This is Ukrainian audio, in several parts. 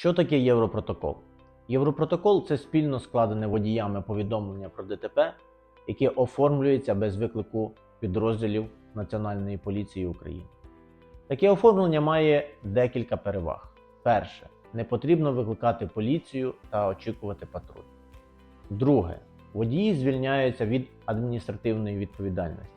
Що таке Європротокол? Європротокол це спільно складене водіями повідомлення про ДТП, яке оформлюється без виклику підрозділів Національної поліції України. Таке оформлення має декілька переваг. Перше, не потрібно викликати поліцію та очікувати патруль. Друге, водії звільняються від адміністративної відповідальності.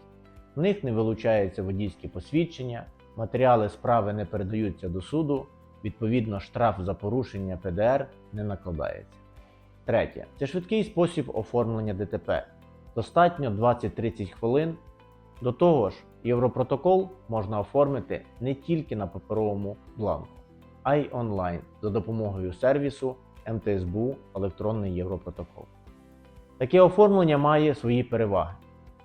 В них не вилучається водійське посвідчення, матеріали справи не передаються до суду, відповідно, штраф за порушення ПДР не накладається. Третє це швидкий спосіб оформлення ДТП. Достатньо 20-30 хвилин. До того ж, Європротокол можна оформити не тільки на паперовому бланку, а й онлайн за допомогою сервісу МТСБУ Електронний Європротокол. Таке оформлення має свої переваги,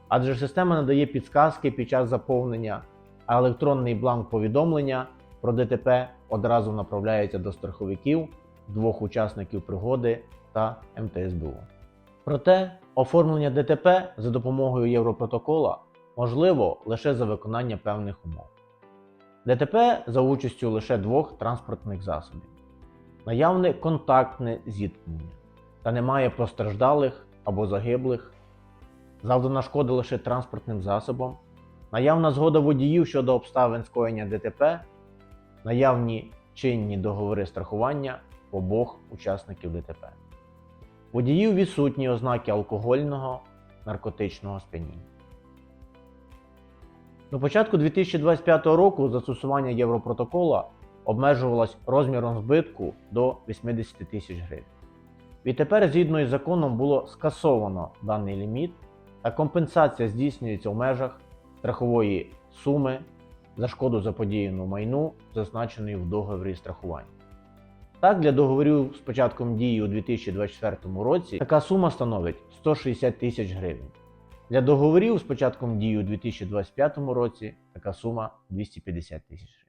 адже система надає підсказки під час заповнення, а електронний бланк повідомлення про ДТП одразу направляється до страховиків, двох учасників пригоди та МТСБУ. Проте оформлення ДТП за допомогою Європротокола можливо лише за виконання певних умов. ДТП за участю лише двох транспортних засобів, наявне контактне зіткнення та немає постраждалих або загиблих, завдана шкода лише транспортним засобом, наявна згода водіїв щодо обставин скоєння ДТП, наявні чинні договори страхування обох учасників ДТП. Водіїв відсутні ознаки алкогольного наркотичного сп'яніння. До початку 2025 року застосування Європротокола обмежувалось розміром збитку до 80 тисяч гривень. Відтепер, згідно із законом, було скасовано даний ліміт, та компенсація здійснюється в межах страхової суми за шкоду заподіяну майну, зазначений в договорі страхування. Так, для договорів з початком дії у 2024 році така сума становить 160 тисяч гривень. Для договорів з початком дії у 2025 році така сума 250 тисяч гривень.